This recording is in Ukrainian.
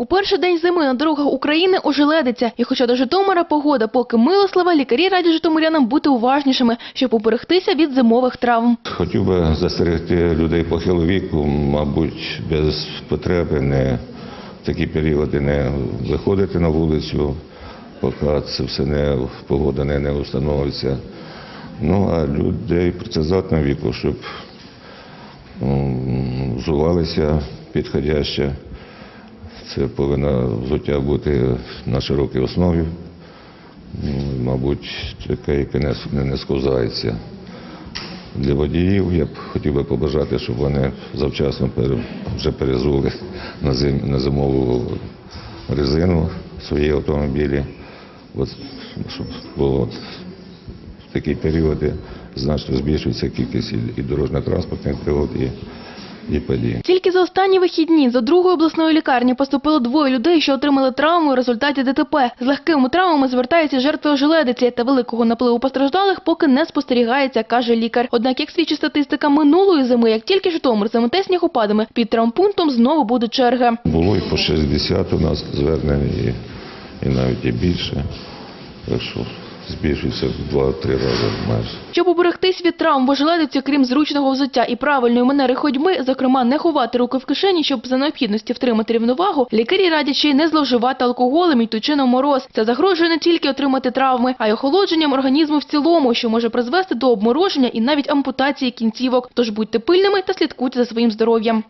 У перший день зими на дорогах України ожеледиться. І хоча до Житомира погода поки милослава, лікарі радять житомирянам бути уважнішими, щоб уберегтися від зимових травм. Хотів би застерегти людей похилого віку, мабуть, без потреби не в такі періоди не виходити на вулицю, поки це все не погода не, не встановиться. Ну а людей працездатного віку, щоб взувалися підходяще. Це повинно взуття бути на широкій основі. Мабуть, таке, яке не, не, сковзається. Для водіїв я б хотів би побажати, щоб вони завчасно вже перезули на, зим, на зимову резину свої автомобілі. От, щоб було в такі періоди значно збільшується кількість і дорожньо-транспортних пригод, і, і подій. Тільки за останні вихідні до другої обласної лікарні поступило двоє людей, що отримали травму у результаті ДТП. З легкими травмами звертаються жертви ожеледиці та великого напливу постраждалих поки не спостерігається, каже лікар. Однак, як свідчить статистика минулої зими, як тільки Житомир замете снігопадами, під травмпунктом знову будуть черги. Було і по 60 у нас звернень, і, і навіть і більше. Так що збільшується в 2-3 рази майже. Щоб уберегтись від травм в ожеледиці, крім зручного взуття і правильної манери ходьби, зокрема не ховати руки в кишені, щоб за необхідності втримати рівновагу, лікарі радять ще й не зловживати алкоголем і на мороз. Це загрожує не тільки отримати травми, а й охолодженням організму в цілому, що може призвести до обмороження і навіть ампутації кінцівок. Тож будьте пильними та слідкуйте за своїм здоров'ям.